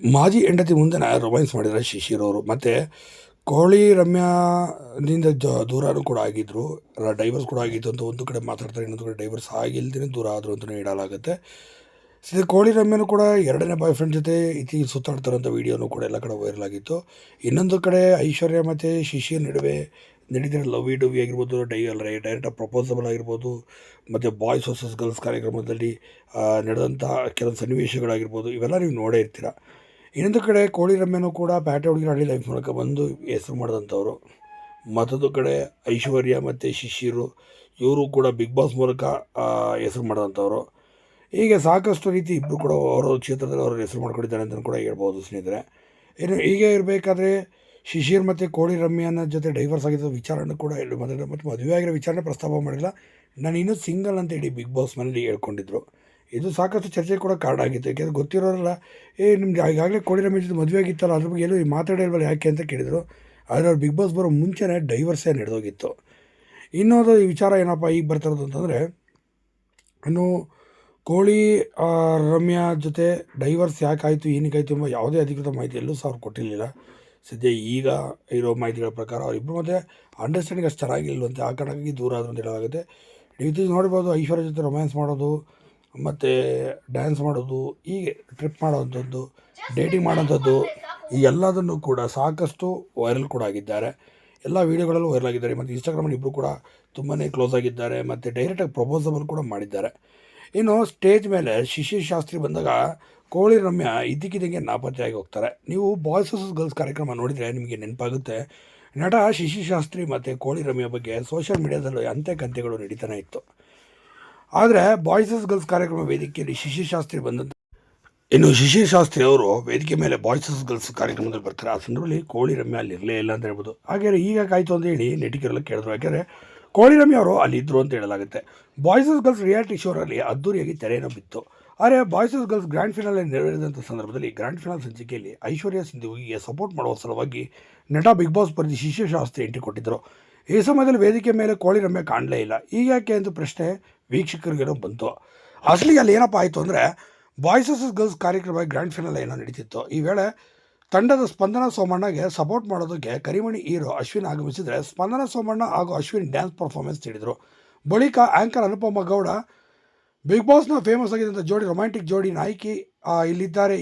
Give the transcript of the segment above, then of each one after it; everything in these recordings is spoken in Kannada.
ಮಾಜಿ ಹೆಂಡತಿ ಮುಂದೆ ರೊಮ್ಯಾನ್ಸ್ ಮಾಡಿದ್ದಾರೆ ಶಿಶಿರ್ ಅವರು. ಮತ್ತು ಕೋಳಿ ರಮ್ಯಾದಿಂದ ದೂರನೂ ಕೂಡ ಆಗಿದ್ದರು ಡೈವರ್ಸ್ ಕೂಡ ಆಗಿತ್ತು ಅಂತ ಒಂದು ಕಡೆ ಮಾತಾಡ್ತಾರೆ, ಇನ್ನೊಂದು ಕಡೆ ಡೈವರ್ಸ್ ಆಗಿಲ್ದೇ ದೂರ ಆದರು ಅಂತಲೇ ಹೇಳಲಾಗುತ್ತೆ. ಸೀದಾ ಕೋಳಿ ರಮ್ಯನೂ ಕೂಡ ಎರಡನೇ ಬಾಯ್ ಫ್ರೆಂಡ್ ಜೊತೆ ಇತಿ ಸುತ್ತಾಡ್ತಾರಂಥ ವೀಡಿಯೋನು ಕೂಡ ಎಲ್ಲ ಕಡೆ ವೈರಲ್ ಆಗಿತ್ತು. ಇನ್ನೊಂದು ಕಡೆ ಐಶ್ವರ್ಯ ಮತ್ತು ಶಿಶಿರ್ ನಡುವೆ ನಡೀತಿರೋ ಲವ್ ಇ ಡವಿ ಆಗಿರ್ಬೋದು, ಡೈ, ಅಲ್ಲ ಡೈರೆಕ್ಟ್ ಪ್ರಪೋಸಬಲ್ ಆಗಿರ್ಬೋದು, ಮತ್ತು ಬಾಯ್ಸ್ ವರ್ಸಸ್ ಗರ್ಲ್ಸ್ ಕಾರ್ಯಕ್ರಮದಲ್ಲಿ ನಡೆದಂಥ ಕೆಲವು ಸನ್ನಿವೇಶಗಳಾಗಿರ್ಬೋದು, ಇವೆಲ್ಲ ನೀವು ನೋಡೇ ಇರ್ತೀರ. ಇನ್ನೊಂದು ಕಡೆ ಕೋಳಿ ರಮ್ಯನೂ ಕೂಡ ಪ್ಯಾಟೆ ಹುಡುಗಿರ ಹಳ್ಳಿ ಲೈಫ್ ಮೂಲಕ ಬಂದು ಹೆಸರು ಮಾಡಿದಂಥವ್ರು. ಮತ್ತೊಂದು ಕಡೆ ಐಶ್ವರ್ಯ ಮತ್ತು ಶಿಶಿರು, ಇವರು ಕೂಡ ಬಿಗ್ ಬಾಸ್ ಮೂಲಕ ಹೆಸರು ಮಾಡಿದಂಥವ್ರು. ಹೀಗೆ ಸಾಕಷ್ಟು ರೀತಿ ಇಬ್ಬರು ಕೂಡ ಅವರ ಕ್ಷೇತ್ರದಲ್ಲಿ ಅವರು ಹೆಸರು ಮಾಡ್ಕೊಂಡಿದ್ದಾರೆ ಅಂತಲೂ ಕೂಡ ಹೇಳ್ಬೋದು ಸ್ನೇಹಿತರೆ. ಇನ್ನು ಹೀಗೆ ಇರಬೇಕಾದ್ರೆ ಶಿಶಿರ್ ಮತ್ತು ಕೋಳಿ ರಮ್ಯನ ಜೊತೆ ಡೈವರ್ಸ್ ಆಗಿದ್ದ ವಿಚಾರನೂ ಕೂಡ ಹೇಳಿ ಮತ್ತು ಮದುವೆ ಆಗಿರೋ ವಿಚಾರನ ಪ್ರಸ್ತಾಪ ಮಾಡಿಲ್ಲ. ನಾನು ಇನ್ನೂ ಸಿಂಗಲ್ ಅಂತ ಹೇಳಿ ಬಿಗ್ ಬಾಸ್ ಮನೇಲಿ ಹೇಳ್ಕೊಂಡಿದ್ರು. ಇದು ಸಾಕಷ್ಟು ಚರ್ಚೆ ಕೂಡ ಕಾರಣ ಆಗಿತ್ತು. ಯಾಕೆಂದರೆ ಗೊತ್ತಿರೋರಲ್ಲ, ಏ, ನಿಮ್ಗೆ ಈಗಾಗಲೇ ರಮ್ಯ ಜೊತೆ ಮದುವೆ ಆಗಿತ್ತಲ್ಲ, ಅದ್ರ ಬಗ್ಗೆ ಏನು ಮಾತಾಡಿಲ್ವಲ್ಲ ಯಾಕೆ? ಅಂತ ಕೇಳಿದರು. ಆದರೆ ಅವ್ರು ಬಿಗ್ ಬಾಸ್ ಬರೋ ಮುಂಚೆನೇ ಡೈವರ್ಸೇ ನಡೆದೋಗಿತ್ತು. ಇನ್ನೊಂದು ವಿಚಾರ ಏನಪ್ಪ, ಈಗ ಬರ್ತಿರೋದು ಅಂತಂದರೆ, ಇನ್ನು ಕೋಳಿ ರಮ್ಯಾ ಜೊತೆ ಡೈವರ್ಸ್ ಯಾಕಾಯಿತು ಏನಕ್ಕಾಯ್ತು ಎಂಬ ಯಾವುದೇ ಅಧಿಕೃತ ಮಾಹಿತಿ ಎಲ್ಲೂ ಸಹ ಅವ್ರು ಕೊಟ್ಟಿರಲಿಲ್ಲ. ಸದ್ಯ ಈಗ ಇರೋ ಮಾಹಿತಿಗಳ ಪ್ರಕಾರ ಅವರಿಬ್ಬರು ಮತ್ತೆ ಅಂಡರ್ಸ್ಟ್ಯಾಂಡಿಂಗ್ ಅಷ್ಟು ಚೆನ್ನಾಗಿಲ್ವಂತೆ ಆ ಕಾರಣಕ್ಕಾಗಿ ದೂರ ಆದರು ಅಂತ ಹೇಳಲಾಗುತ್ತೆ. ಇತ್ತೀಚೆಗೆ ನೋಡ್ಬೋದು, ಐಶ್ವರ್ಯ ಜೊತೆ ರೊಮ್ಯಾನ್ಸ್ ಮಾಡೋದು ಮತ್ತು ಡ್ಯಾನ್ಸ್ ಮಾಡೋದು, ಹೀಗೆ ಟ್ರಿಪ್ ಮಾಡೋವಂಥದ್ದು ಡೇಟಿಂಗ್ ಮಾಡೋವಂಥದ್ದು, ಈ ಎಲ್ಲದನ್ನು ಕೂಡ ಸಾಕಷ್ಟು ವೈರಲ್ ಕೂಡ ಆಗಿದ್ದಾರೆ. ಎಲ್ಲ ವೀಡಿಯೋಗಳಲ್ಲೂ ವೈರಲ್ ಆಗಿದ್ದಾರೆ. ಮತ್ತು ಇನ್ಸ್ಟಾಗ್ರಾಮಲ್ಲಿ ಇಬ್ಬರು ಕೂಡ ತುಂಬಾ ಕ್ಲೋಸ್ ಆಗಿದ್ದಾರೆ. ಮತ್ತು ಡೈರೆಕ್ಟಾಗಿ ಪ್ರಪೋಸಬಲ್ ಕೂಡ ಮಾಡಿದ್ದಾರೆ. ಇನ್ನು ಸ್ಟೇಜ್ ಮೇಲೆ ಶಿಶಿರ್ ಶಾಸ್ತ್ರಿ ಬಂದಾಗ ಕೋಳಿ ರಮ್ಯ ಇದ್ದಕ್ಕಿದ್ದಂಗೆ ನಾಪತ್ತೆಯಾಗಿ ಹೋಗ್ತಾರೆ. ನೀವು ಬಾಯ್ಸ್ ವರ್ಸಸ್ ಗರ್ಲ್ಸ್ ಕಾರ್ಯಕ್ರಮ ನೋಡಿದರೆ ನಿಮಗೆ ನೆನಪಾಗುತ್ತೆ. ನಟ ಶಿಶಿ ಶಾಸ್ತ್ರಿ ಮತ್ತು ಕೋಳಿ ರಮ್ಯ ಬಗ್ಗೆ ಸೋಷಿಯಲ್ ಮೀಡಿಯಾದಲ್ಲಿ ಅಂತೆ ಕಂತೆಗಳು ನಡೀತಾನೆ ಇತ್ತು. ಆದರೆ ಬಾಯ್ಸಸ್ ಗರ್ಲ್ಸ್ ಕಾರ್ಯಕ್ರಮ ವೇದಿಕೆಯಲ್ಲಿ ಶಿಶಿರ್ ಶಾಸ್ತ್ರಿ ಬಂದಂತ ಇನ್ನು ಶಿಶಿರ್ ಶಾಸ್ತ್ರಿ ಅವರು ವೇದಿಕೆ ಮೇಲೆ ಬಾಯ್ಸಸ್ ಗರ್ಲ್ಸ್ ಕಾರ್ಯಕ್ರಮದಲ್ಲಿ ಬರ್ತಾರೆ. ಆ ಸಂದರ್ಭದಲ್ಲಿ ಕೋಳಿ ರಮ್ಯ ಅಲ್ಲಿ ಇರಲೇ ಇಲ್ಲ ಅಂತ ಹೇಳ್ಬೋದು. ಹಾಗೆ ಈಗ ಕಾಯ್ತು ಅಂತ ಹೇಳಿ ನೆಟಿಗರೆಲ್ಲ ಕೇಳಿದ್ರು. ಯಾಕೆಂದರೆ ಕೋಳಿ ರಮ್ಯ ಅವರು ಅಲ್ಲಿ ಇದ್ರು ಅಂತ ಹೇಳಲಾಗುತ್ತೆ. ಬಾಯ್ಸಸ್ ಗರ್ಲ್ಸ್ ರಿಯಾಲಿಟಿ ಶೋರಲ್ಲಿ ಅದ್ದೂರಿಯಾಗಿ ತೆರೆಯನ್ನು ಬಿತ್ತು. ಆದರೆ ಬಾಯ್ಸಸ್ ಗರ್ಲ್ಸ್ ಗ್ರ್ಯಾಂಡ್ ಫಿನಾಲ್ ನೆರವೇರಿದಂಥ ಸಂದರ್ಭದಲ್ಲಿ ಗ್ರ್ಯಾಂಡ್ ಫಿನಾಲ್ ಸಂಚಿಕೆಯಲ್ಲಿ ಐಶ್ವರ್ಯ ಸಿಂಧುವಿಗೆ ಸಪೋರ್ಟ್ ಮಾಡುವ ಸಲುವಾಗಿ ನಟ ಬಿಗ್ ಬಾಸ್ ಪರಿಧಿ ಶಿಶಿರ್ ಶಾಸ್ತ್ರಿ ಎಂಟ್ರಿ ಕೊಟ್ಟಿದ್ದರು ಈ ಸಮಯದಲ್ಲಿ ವೇದಿಕೆ ಮೇಲೆ ಕೋಳಿ ರಮ್ಯ ಕಾಣಲೇ ಇಲ್ಲ. ಈಗ ಯಾಕೆ ಅಂತ ಪ್ರಶ್ನೆ ವೀಕ್ಷಕರಿಗೇನೋ ಬಂತು. ಅಸಲಿಗೆ ಅಲ್ಲಿ ಏನಪ್ಪ ಆಯಿತು ಅಂದರೆ ಬಾಯ್ಸ್ ವರ್ಸಸ್ ಗರ್ಲ್ಸ್ ಕಾರ್ಯಕ್ರಮ ಗ್ರ್ಯಾಂಡ್ ಫೈನಲ್ ಏನೋ ನಡೀತಿತ್ತು. ಈ ವೇಳೆ ತಂಡದ ಸ್ಪಂದನ ಸೋಮಣ್ಣಗೆ ಸಪೋರ್ಟ್ ಮಾಡೋದಕ್ಕೆ ಕರಿಮಣಿ ಹೀರೋ ಅಶ್ವಿನ್ ಆಗಮಿಸಿದರೆ ಸ್ಪಂದನ ಸೋಮಣ್ಣ ಹಾಗೂ ಅಶ್ವಿನ್ ಡ್ಯಾನ್ಸ್ ಪರ್ಫಾರ್ಮೆನ್ಸ್ ನೀಡಿದರು. ಬಳಿಕ ಆ್ಯಂಕರ್ ಅನುಪಮ ಗೌಡ ಬಿಗ್ ಬಾಸ್ನ ಫೇಮಸ್ ಆಗಿದ್ದಂಥ ಜೋಡಿ ರೊಮ್ಯಾಂಟಿಕ್ ಜೋಡಿ ನಾಯಕಿ ಇಲ್ಲಿದ್ದಾರೆ.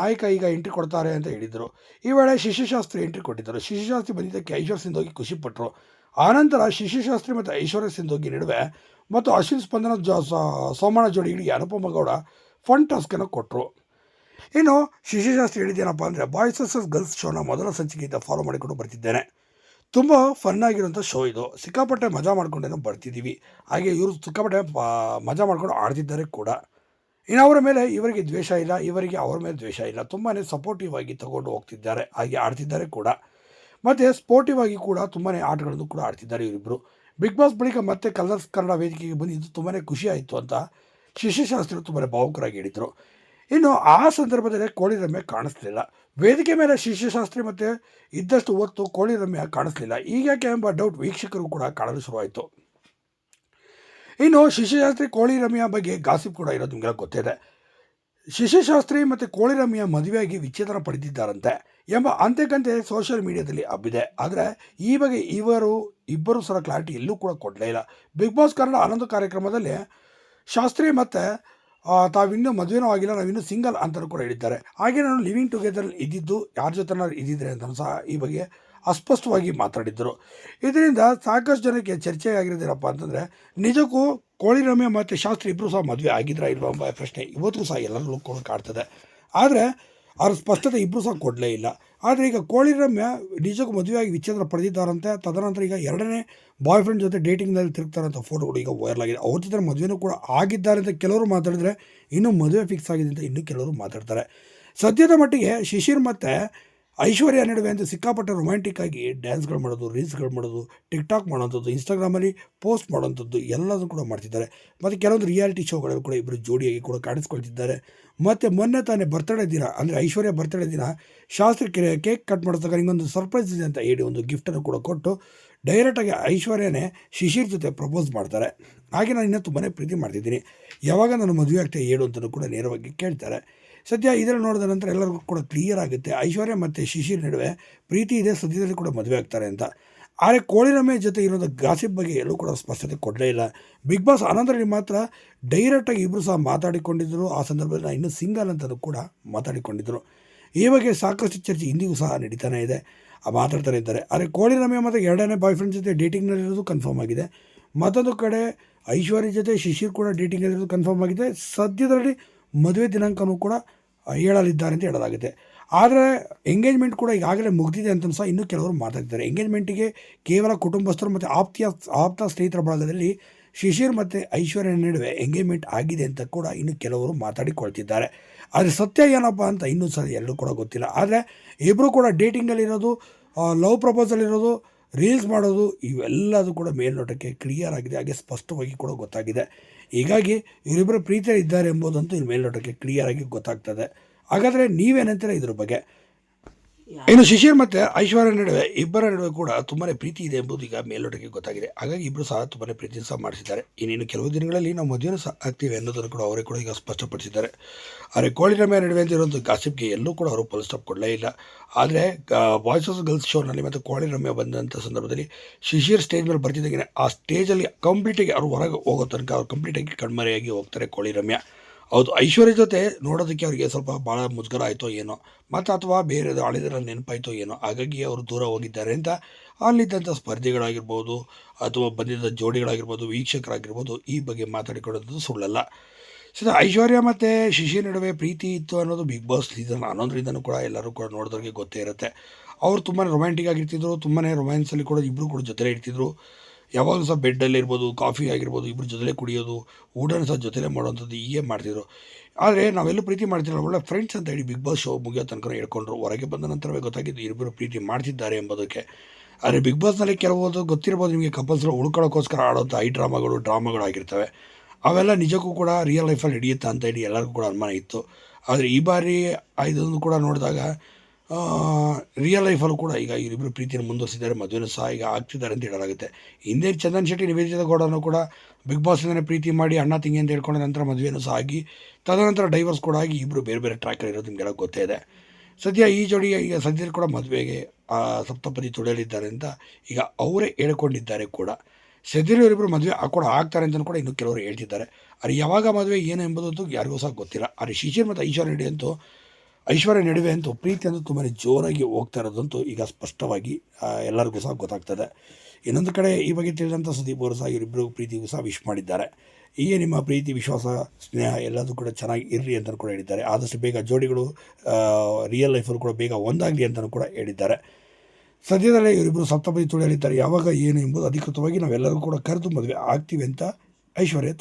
ನಾಯಕ ಈಗ ಎಂಟ್ರಿ ಕೊಡ್ತಾರೆ ಅಂತ ಹೇಳಿದರು. ಈ ವೇಳೆ ಶಿಶುಶಾಸ್ತ್ರಿ ಎಂಟ್ರಿ ಕೊಟ್ಟಿದ್ದರು. ಶಿಶುಶಾಸ್ತ್ರಿ ಬಂದಿದ್ದಕ್ಕೆ ಐಶ್ವರ್ಯ ಸಿಂಧೋಗಿ ಖುಷಿಪಟ್ಟರು ಆನಂತರ ಶಿಶುಶಾಸ್ತ್ರಿ ಮತ್ತು ಐಶ್ವರ್ಯ ಸಿಂಧೋಗಿ ನಡುವೆ ಮತ್ತು ಅಶ್ವಿನ್ ಸ್ಪಂದನ ಜ ಸೋಮಣ್ಣ ಜೋಡಿಗಳಿಗೆ ಅನುಪಮ ಗೌಡ ಫನ್ ಟಾಸ್ಕನ್ನು ಕೊಟ್ಟರು ಇನ್ನು ಶಿಶುಶಾಸ್ತ್ರಿ ಹೇಳಿದ್ದೇನಪ್ಪ ಅಂದರೆ ಬಾಯ್ಸ್ ವರ್ಸಸ್ ಗರ್ಲ್ಸ್ ಶೋನ ಮೊದಲ ಸಂಚಿಕೆಯಿಂದ ಫಾಲೋ ಮಾಡಿಕೊಂಡು ಬರ್ತಿದ್ದೇನೆ. ತುಂಬ ಫನ್ ಆಗಿರುವಂಥ ಶೋ ಇದು. ಸಿಕ್ಕಾಪಟ್ಟೆ ಮಜಾ ಮಾಡ್ಕೊಂಡೇನೋ ಬರ್ತಿದ್ದೀವಿ. ಹಾಗೆ ಇವರು ಸಿಕ್ಕಾಪಟ್ಟೆ ಮಜಾ ಮಾಡ್ಕೊಂಡು ಆಡ್ತಿದ್ದಾರೆ ಕೂಡ. ಇನ್ನು ಅವರ ಮೇಲೆ ಇವರಿಗೆ ದ್ವೇಷ ಇಲ್ಲ, ಇವರಿಗೆ ಅವರ ಮೇಲೆ ದ್ವೇಷ ಇಲ್ಲ. ತುಂಬಾ ಸಪೋರ್ಟಿವ್ ಆಗಿ ತಗೊಂಡು ಹೋಗ್ತಿದ್ದಾರೆ. ಹಾಗೆ ಆಡ್ತಿದ್ದಾರೆ ಕೂಡ. ಮತ್ತು ಸ್ಪೋರ್ಟಿವ್ ಆಗಿ ಕೂಡ ತುಂಬಾ ಆಟಗಳನ್ನು ಕೂಡ ಆಡ್ತಿದ್ದಾರೆ ಇವರಿಬ್ಬರು ಬಿಗ್ ಬಾಸ್ ಬಳಿಕ ಮತ್ತೆ ಕಲರ್ಸ್ ಕನ್ನಡ ವೇದಿಕೆಗೆ ಬಂದಿದ್ದು ತುಂಬಾ ಖುಷಿ ಆಯಿತು ಅಂತ ಶಿಶುಶಾಸ್ತ್ರಿ ತುಂಬಾ ಭಾವುಕರಾಗಿ ಹೇಳಿದರು. ಇನ್ನು ಆ ಸಂದರ್ಭದಲ್ಲಿ ಕೋಳಿ ರಮ್ಯ ಕಾಣಿಸ್ಲಿಲ್ಲ. ವೇದಿಕೆ ಮೇಲೆ ಶಿಶುಶಾಸ್ತ್ರಿ ಮತ್ತು ಇದ್ದಷ್ಟು ಹೊತ್ತು ಕೋಳಿ ರಮ್ಯ ಕಾಣಿಸ್ಲಿಲ್ಲ. ಈಗ್ಯಾಕೆ ಎಂಬ ಡೌಟ್ ವೀಕ್ಷಕರು ಕೂಡ ಕಾಣಲು ಶುರುವಾಯಿತು. ಇನ್ನು ಶಿಶುಶಾಸ್ತ್ರಿ ಕೋಳಿ ರಮ್ಯ ಬಗ್ಗೆ ಗಾಸಿಪ್ ಕೂಡ ಇರೋದು ನಿಮಗೆಲ್ಲ ಗೊತ್ತಿದೆ ಶಿಶುಶಾಸ್ತ್ರಿ ಮತ್ತು ಕೋಳಿ ರಮ್ಯ ಮದುವೆಯಾಗಿ ವಿಚ್ಛೇದನ ಪಡೆದಿದ್ದಾರಂತೆ ಎಂಬ ಅಂತೆಕಂತೆ ಸೋಷಿಯಲ್ ಮೀಡಿಯಾದಲ್ಲಿ ಹಬ್ಬಿದೆ ಆದರೆ ಈ ಬಗ್ಗೆ ಇವರು, ಇಬ್ಬರು ಸರ ಕ್ಲಾರಿಟಿ ಎಲ್ಲೂ ಕೂಡ ಕೊಡಲೇ ಇಲ್ಲ. ಬಿಗ್ ಬಾಸ್ ಕನ್ನಡ ಆನಂದ ಕಾರ್ಯಕ್ರಮದಲ್ಲಿ ಶಾಸ್ತ್ರಿ ಮತ್ತು ತಾವಿನ್ನೂ ಮದುವೆನೂ ಆಗಿಲ್ಲ, ನಾವಿನ್ನೂ ಸಿಂಗಲ್ ಅಂತಲೂ ಕೂಡ ಹೇಳಿದ್ದಾರೆ. ಹಾಗೆ ನಾನು ಲಿವಿಂಗ್ ಟುಗೆದರ್ ಇದ್ದಿದ್ದು ಯಾರ ಜೊತೆನಾದ್ರು ಇದ್ದಿದ್ರೆ ಅಂತ ಸಹ ಈ ಬಗ್ಗೆ ಅಸ್ಪಷ್ಟವಾಗಿ ಮಾತಾಡಿದ್ದರು. ಇದರಿಂದ ಸಾಕಷ್ಟು ಜನಕ್ಕೆ ಚರ್ಚೆ ಆಗಿರೋದೇನಪ್ಪ ಅಂತಂದರೆ ನಿಜಕ್ಕೂ ಕೋಳಿ ರಮ್ಯ ಮತ್ತು ಶಾಸ್ತ್ರಿ ಇಬ್ಬರು ಸಹ ಮದುವೆ ಆಗಿದ್ರಾ ಇಲ್ವಾ ಎಂಬ ಪ್ರಶ್ನೆ ಇವತ್ತು ಸಹ ಎಲ್ಲರಲ್ಲೂ ಕೂಡ ಕಾಡ್ತದೆ ಆದರೆ ಅವ್ರ ಸ್ಪಷ್ಟತೆ ಇಬ್ಬರು ಸಹ ಕೊಡಲೇ ಇಲ್ಲ. ಆದರೆ ಈಗ ಕೋಳಿ ರಮ್ಯ ನಿಜಕ್ಕೂ ಮದುವೆಯಾಗಿ ವಿಚ್ಛೇದನ ಪಡೆದಿದ್ದಾರಂತೆ. ತದನಂತರ ಈಗ ಎರಡನೇ ಬಾಯ್ ಫ್ರೆಂಡ್ ಜೊತೆ ಡೇಟಿಂಗ್ನಲ್ಲಿ ತಿರುಗ್ತಾರಂಥ ಫೋಟೋಗಳು ಈಗ ವೈರಲ್ ಆಗಿದೆ. ಅವ್ರ ಜೊತೆ ಮದುವೆನೂ ಕೂಡ ಆಗಿದ್ದಾರೆ ಅಂತ ಕೆಲವರು ಮಾತಾಡಿದ್ರೆ ಇನ್ನೂ ಮದುವೆ ಫಿಕ್ಸ್ ಆಗಿದೆ ಅಂತ ಇನ್ನೂ ಕೆಲವರು ಮಾತಾಡ್ತಾರೆ. ಸದ್ಯದ ಮಟ್ಟಿಗೆ ಶಿಶಿರ್ ಮತ್ತು ಐಶ್ವರ್ಯ ನಡುವೆ ಅಂತ ಸಿಕ್ಕಾಪಟ್ಟೆ ರೊಮ್ಯಾಂಟಿಕ್ ಆಗಿ ಡ್ಯಾನ್ಸ್ಗಳು ಮಾಡೋದು ರೀಲ್ಸ್ಗಳು ಮಾಡೋದು ಟಿಕ್ ಟಾಕ್ ಮಾಡೋಂಥದ್ದು ಇನ್ಸ್ಟಾಗ್ರಾಮಲ್ಲಿ ಪೋಸ್ಟ್ ಮಾಡೋಂಥದ್ದು ಎಲ್ಲದನ್ನು ಕೂಡ ಮಾಡ್ತಿದ್ದಾರೆ. ಮತ್ತು ಕೆಲವೊಂದು ರಿಯಾಲಿಟಿ ಶೋಗಳಲ್ಲಿ ಕೂಡ ಇಬ್ಬರು ಜೋಡಿಯಾಗಿ ಕೂಡ ಕಾಣಿಸ್ಕೊಳ್ತಿದ್ದಾರೆ. ಮತ್ತು ಮೊನ್ನೆ ತಾನೇ ಬರ್ತಡೇ ದಿನ, ಅಂದರೆ ಐಶ್ವರ್ಯ ಬರ್ತಡೇ ದಿನ ಶಾಸ್ತ್ರಕ್ಕೆ ಕೇಕ್ ಕಟ್ ಮಾಡಿದಾಗ ನಿಮಗೊಂದು ಸರ್ಪ್ರೈಸ್ ಇದೆ ಅಂತ ಹೇಳಿ ಒಂದು ಗಿಫ್ಟನ್ನು ಕೂಡ ಕೊಟ್ಟು ಡೈರೆಕ್ಟಾಗಿ ಐಶ್ವರ್ಯನೇ ಶಿಶಿರ್ ಜೊತೆ ಪ್ರಪೋಸ್ ಮಾಡ್ತಾರೆ. ಹಾಗೆ ನಾನು ಇನ್ನೂ ತುಂಬಾ ಪ್ರೀತಿ ಮಾಡ್ತಿದ್ದೀನಿ. ಯಾವಾಗ ನಾನು ಮದುವೆ ಆಗ್ತಾ ಹೇಳು ಕೂಡ ನೇರವಾಗಿ ಕೇಳ್ತಾರೆ. ಸದ್ಯ ಇದರಲ್ಲಿ ನೋಡಿದ ನಂತರ ಎಲ್ಲರಿಗೂ ಕೂಡ ಕ್ಲಿಯರ್ ಆಗುತ್ತೆ. ಐಶ್ವರ್ಯ ಮತ್ತು ಶಿಶಿರ್ ನಡುವೆ ಪ್ರೀತಿ ಇದೆ, ಸದ್ಯದಲ್ಲಿ ಕೂಡ ಮದುವೆ ಆಗ್ತಾರೆ ಅಂತ. ಆದರೆ ಕೋಳಿರಮೆ ಜೊತೆ ಇರೋದು ಗಾಸಿಪ್ ಬಗ್ಗೆ ಎಲ್ಲೂ ಕೂಡ ಸ್ಪಷ್ಟತೆ ಕೊಡಲೇ ಇಲ್ಲ. ಬಿಗ್ ಬಾಸ್ ಆನಂದರಲ್ಲಿ ಮಾತ್ರ ಡೈರೆಕ್ಟಾಗಿ ಇಬ್ಬರು ಸಹ ಮಾತಾಡಿಕೊಂಡಿದ್ದರು ಆ ಸಂದರ್ಭದಲ್ಲಿ ನಾನು ಇನ್ನೂ ಸಿಂಗಲ್ ಅಂತಲೂ ಕೂಡ ಮಾತಾಡಿಕೊಂಡಿದ್ದರು ಈ ಬಗ್ಗೆ ಸಾಕಷ್ಟು ಚರ್ಚೆ ಇಂದಿಗೂ ಸಹ ನಡೀತಾನೆ ಇದೆ. ಆ ಮಾತಾಡ್ತಾನೆ ಇದ್ದಾರೆ ಆದರೆ ಕೋಳಿ ರಮ್ಯ ಮತ್ತು ಎರಡನೇ ಬಾಯ್ ಫ್ರೆಂಡ್ ಜೊತೆ ಡೇಟಿಂಗ್ನಲ್ಲಿರೋದು ಕನ್ಫರ್ಮ್ ಆಗಿದೆ. ಮತ್ತೊಂದು ಕಡೆ ಐಶ್ವರ್ಯ ಜೊತೆ ಶಿಶಿರ್ ಕೂಡ ಡೇಟಿಂಗ್ ಇರೋದು ಕನ್ಫರ್ಮ್ ಆಗಿದೆ. ಸದ್ಯದರಲ್ಲಿ ಮದುವೆ ದಿನಾಂಕನೂ ಕೂಡ ಹೇಳಲಿದ್ದಾರೆ ಅಂತ ಹೇಳಲಾಗಿದೆ. ಆದರೆ ಎಂಗೇಜ್ಮೆಂಟ್ ಕೂಡ ಈಗಾಗಲೇ ಮುಗಿದಿದೆ ಅಂತ ಸಹ ಇನ್ನೂ ಕೆಲವರು ಮಾತಾಡ್ತಿದ್ದಾರೆ ಎಂಗೇಜ್ಮೆಂಟಿಗೆ ಕೇವಲ ಕುಟುಂಬಸ್ಥರು ಮತ್ತು ಆಪ್ತಿಯ, ಆಪ್ತ ಸ್ನೇಹಿತರ ಬಳಗದಲ್ಲಿ ಶಿಶಿರ್ ಮತ್ತು ಐಶ್ವರ್ಯ ನಡುವೆ ಎಂಗೇಜ್ಮೆಂಟ್ ಆಗಿದೆ ಅಂತ ಕೂಡ ಇನ್ನು ಕೆಲವರು ಮಾತಾಡಿಕೊಳ್ತಿದ್ದಾರೆ. ಆದರೆ ಸತ್ಯ ಏನಪ್ಪ ಅಂತ ಇನ್ನೂ ಸಹ ಎಲ್ಲರೂ ಕೂಡ ಗೊತ್ತಿಲ್ಲ. ಆದರೆ ಇಬ್ಬರು ಕೂಡ ಡೇಟಿಂಗಲ್ಲಿರೋದು ಲವ್ ಪ್ರಪೋಸಲ್ ಇರೋದು ರೀಲ್ಸ್ ಮಾಡೋದು ಇವೆಲ್ಲದೂ ಕೂಡ ಮೇಲ್ನೋಟಕ್ಕೆ ಕ್ಲಿಯರ್ ಆಗಿದೆ ಹಾಗೆ ಸ್ಪಷ್ಟವಾಗಿ ಕೂಡ ಗೊತ್ತಾಗಿದೆ. ಹೀಗಾಗಿ ಇವರಿಬ್ಬರು ಪ್ರೀತಿಯಲ್ಲಿ ಇದ್ದಾರೆ ಎಂಬುದಂತೂ ಇಲ್ಲಿ ಮೇಲ್ನೋಟಕ್ಕೆ ಕ್ಲಿಯರ್ ಆಗಿ ಗೊತ್ತಾಗ್ತದೆ. ಹಾಗಾದರೆ ನೀವೇನಂತೀರ ಇದ್ರ ಬಗ್ಗೆ? ಇನ್ನು ಶಿಶಿರ್ ಮತ್ತು ಐಶ್ವರ್ಯ ನಡುವೆ ಇಬ್ಬರ ನಡುವೆ ಕೂಡ ತುಂಬಾನೇ ಪ್ರೀತಿ ಇದೆ ಎಂಬುದು ಈಗ ಮೇಲ್ನೋಟಕ್ಕೆ ಗೊತ್ತಾಗಿದೆ. ಹಾಗಾಗಿ ಇಬ್ಬರು ಸಹ ತುಂಬಾನೇ ಪ್ರೀತಿ ಸಹ ಮಾಡಿಸಿದ್ದಾರೆ. ಇನ್ನೇನು ಕೆಲವು ದಿನಗಳಲ್ಲಿ ನಾವು ಮದುವೆನೂ ಸಹ ಆಗ್ತೀವಿ ಅನ್ನೋದನ್ನು ಕೂಡ ಅವರೇ ಕೂಡ ಈಗ ಸ್ಪಷ್ಟಪಡಿಸಿದ್ದಾರೆ. ಆದರೆ ಕೋಳಿ ಮೇಲೆ ನಡುವೆ ಇರುವಂಥ ಗಾಸಿಪ್ಗೆ ಎಲ್ಲೂ ಕೂಡ ಅವರು ಫುಲ್ ಸ್ಟಾಪ್ ಕೊಡಲೇ ಇಲ್ಲ. ಆದರೆ ಆಫ್ ಗರ್ಲ್ಸ್ ಶೋನಲ್ಲಿ ಮತ್ತು ಕೋಳಿ ರಮ್ಯ ಬಂದಂಥ ಸಂದರ್ಭದಲ್ಲಿ ಶಿಶಿರ್ ಸ್ಟೇಜ್ ಮೇಲೆ ಬರ್ತಿದ್ದಾಗೆ ಆ ಸ್ಟೇಜಲ್ಲಿ ಕಂಪ್ಲೀಟಾಗಿ ಅವರು ಹೊರಗೆ ಹೋಗೋ ತನಕ ಅವ್ರು ಕಂಪ್ಲೀಟಾಗಿ ಕಣ್ಮರೆಯಾಗಿ ಹೋಗ್ತಾರೆ ಕೋಳಿ ರಮ್ಯ. ಹೌದು, ಐಶ್ವರ್ಯ ಜೊತೆ ನೋಡೋದಕ್ಕೆ ಅವರಿಗೆ ಸ್ವಲ್ಪ ಭಾಳ ಮುಜುಗರ ಆಯಿತೋ ಏನೋ, ಮತ್ತು ಅಥವಾ ಬೇರೆ ಹಳೆದರಲ್ಲಿ ನೆನಪಾಯಿತೋ ಏನೋ, ಹಾಗಾಗಿ ಅವರು ದೂರ ಹೋಗಿದ್ದಾರೆ ಅಂತ ಅಲ್ಲಿದ್ದಂಥ ಸ್ಪರ್ಧಿಗಳಾಗಿರ್ಬೋದು, ಅಥವಾ ಬಂದಿದ್ದ ಜೋಡಿಗಳಾಗಿರ್ಬೋದು, ವೀಕ್ಷಕರಾಗಿರ್ಬೋದು, ಈ ಬಗ್ಗೆ ಮಾತಾಡಿಕೊಳ್ಳೋದು ಸುಳ್ಳಲ್ಲ. ಸದ ಐಶ್ವರ್ಯ ಮತ್ತು ಶಿಶಿ ನಡುವೆ ಪ್ರೀತಿ ಇತ್ತು ಅನ್ನೋದು ಬಿಗ್ ಬಾಸ್ ಸೀಸನ್ ಹನ್ನೊಂದರಿಂದನೂ ಕೂಡ ಎಲ್ಲರೂ ಕೂಡ ನೋಡಿದವ್ರಿಗೆ ಗೊತ್ತೇ ಇರುತ್ತೆ. ಅವರು ತುಂಬಾ ರೊಮ್ಯಾಂಟಿಕ್ ಆಗಿರ್ತಿದ್ರು ತುಂಬಾ ರೊಮ್ಯಾನ್ಸಲ್ಲಿ ಕೂಡ ಇಬ್ಬರು ಕೂಡ ಜೊತೆ ಇರ್ತಿದ್ರು. ಯಾವಾಗಲೂ ಸಹ ಬೆಡ್ಡಲ್ಲಿ ಇರ್ಬೋದು ಕಾಫಿ ಆಗಿರ್ಬೋದು ಇಬ್ಬರು ಜೊತೆಲೇ ಕುಡಿಯೋದು, ಊಟನ ಸಹ ಜೊತೆಲೇ ಮಾಡೋವಂಥದ್ದು ಹೀಗೆ ಮಾಡ್ತಿದ್ರು. ಆದರೆ ನಾವೆಲ್ಲೂ ಪ್ರೀತಿ ಮಾಡ್ತಿರಲ್ಲ, ಒಳ್ಳೆ ಫ್ರೆಂಡ್ಸ್ ಅಂತ ಹೇಳಿ ಬಿಗ್ ಬಾಸ್ ಶೋ ಮುಗಿಯೋ ತನಕ ಹೇಳ್ಕೊಂಡ್ರು. ಹೊರಗೆ ಬಂದ ನಂತರವೇ ಗೊತ್ತಾಗಿದ್ದು ಇಬ್ಬರು ಪ್ರೀತಿ ಮಾಡ್ತಿದ್ದಾರೆ ಎಂಬುದಕ್ಕೆ. ಆದರೆ ಬಿಗ್ ಬಾಸ್ನಲ್ಲಿ ಕೆಲವೊಂದು ಗೊತ್ತಿರ್ಬೋದು ನಿಮಗೆ ಕಪಲ್ಸ್ಗಳು ಉಳ್ಕೊಳ್ಳೋಕ್ಕೋಸ್ಕರ ಆಡೋಂಥ ಐ ಡ್ರಾಮಾಗಳು ಡ್ರಾಮಾಗಳು ಆಗಿರ್ತವೆ. ಅವೆಲ್ಲ ನಿಜಕ್ಕೂ ಕೂಡ ರಿಯಲ್ ಲೈಫಲ್ಲಿ ಹಿಡಿಯುತ್ತೆ ಅಂತ ಹೇಳಿ ಎಲ್ಲರಿಗೂ ಕೂಡ ಅನುಮಾನ ಇತ್ತು. ಆದರೆ ಈ ಬಾರಿ ಇದನ್ನು ಕೂಡ ನೋಡಿದಾಗ ರಿಯಲ್ ಲೈಫಲ್ಲೂ ಕೂಡ ಈಗ ಇವರಿಬ್ಬರು ಪ್ರೀತಿಯನ್ನು ಮುಂದುವರಿಸಿದ್ದಾರೆ, ಮದುವೆನೂ ಸಹ ಈಗ ಆಗ್ತಿದ್ದಾರೆ ಅಂತ ಹೇಳಲಾಗುತ್ತೆ. ಹಿಂದೆ ಚಂದನ್ ಶೆಟ್ಟಿ, ನಿವೇದಿತ ಗೌಡನು ಕೂಡ ಬಿಗ್ ಬಾಸ್ನಿಂದನೇ ಪ್ರೀತಿ ಮಾಡಿ ಅಣ್ಣ, ತಿಂಗಿ ಅಂತ ಹೇಳ್ಕೊಂಡ ನಂತರ ಮದುವೆನೂ ಸಹ ಆಗಿ, ತದನಂತರ ಡೈವರ್ಸ್ ಕೂಡ ಆಗಿ ಇಬ್ಬರು ಬೇರೆ ಬೇರೆ ಟ್ರ್ಯಾಕರ್ ಇರೋದು ನಿಮಗೆಲ್ಲ ಗೊತ್ತೇ ಇದೆ. ಸದ್ಯ ಈ ಜೋಡಿ ಈಗ ಸದ್ಯದಲ್ಲಿ ಕೂಡ ಮದುವೆಗೆ ಸಪ್ತಪದಿ ತುಳಿಯಲಿದ್ದಾರೆ ಅಂತ ಈಗ ಅವರೇ ಹೇಳ್ಕೊಂಡಿದ್ದಾರೆ ಕೂಡ. ಸದ್ಯದಲ್ಲಿ ಇವರಿಬ್ಬರು ಮದುವೆ ಕೂಡ ಆಗ್ತಾರೆ ಅಂತ ಕೂಡ ಇನ್ನು ಕೆಲವರು ಹೇಳ್ತಿದ್ದಾರೆ. ಅರೆ ಯಾವಾಗ ಮದುವೆ ಏನು ಎಂಬುದಂತೂ ಯಾರಿಗೂ ಸಹ ಗೊತ್ತಿಲ್ಲ. ಅರೆ ಶಿಶಿರ್ ಮತ್ತು ಐಶ್ವರ್ಯ ಅಂತೂ ಐಶ್ವರ್ಯ ನಡುವೆ ಅಂತೂ ಪ್ರೀತಿ ಅಂತೂ ತುಂಬಾ ಜೋರಾಗಿ ಹೋಗ್ತಾ ಇರೋದಂತೂ ಈಗ ಸ್ಪಷ್ಟವಾಗಿ ಎಲ್ಲರಿಗೂ ಸಹ ಗೊತ್ತಾಗ್ತದೆ. ಇನ್ನೊಂದು ಕಡೆ ಈ ಬಗ್ಗೆ ತಿಳಿದಂಥ ಸುದೀಪ್ ಅವರು ಸಹ ಇವರಿಬ್ಬರು ಪ್ರೀತಿಗೂ ಸಹ ವಿಶ್ ಮಾಡಿದ್ದಾರೆ. ಹೀಗೆ ನಿಮ್ಮ ಪ್ರೀತಿ, ವಿಶ್ವಾಸ, ಸ್ನೇಹ ಎಲ್ಲದೂ ಕೂಡ ಚೆನ್ನಾಗಿ ಇರಲಿ ಅಂತ ಕೂಡ ಹೇಳಿದ್ದಾರೆ. ಆದಷ್ಟು ಬೇಗ ಜೋಡಿಗಳು ರಿಯಲ್ ಲೈಫಲ್ಲಿ ಕೂಡ ಬೇಗ ಒಂದಾಗಲಿ ಅಂತಲೂ ಕೂಡ ಹೇಳಿದ್ದಾರೆ. ಸದ್ಯದಲ್ಲೇ ಇವರಿಬ್ಬರು ಸಪ್ತಪದಿ ತುಳಿಯಲಿದ್ದಾರೆ. ಯಾವಾಗ, ಏನು ಎಂಬುದು ಅಧಿಕೃತವಾಗಿ ನಾವೆಲ್ಲರೂ ಕೂಡ ಕರೆದು ಮದುವೆ ಆಗ್ತೀವಿ ಅಂತ ಐಶ್ವರ್ಯ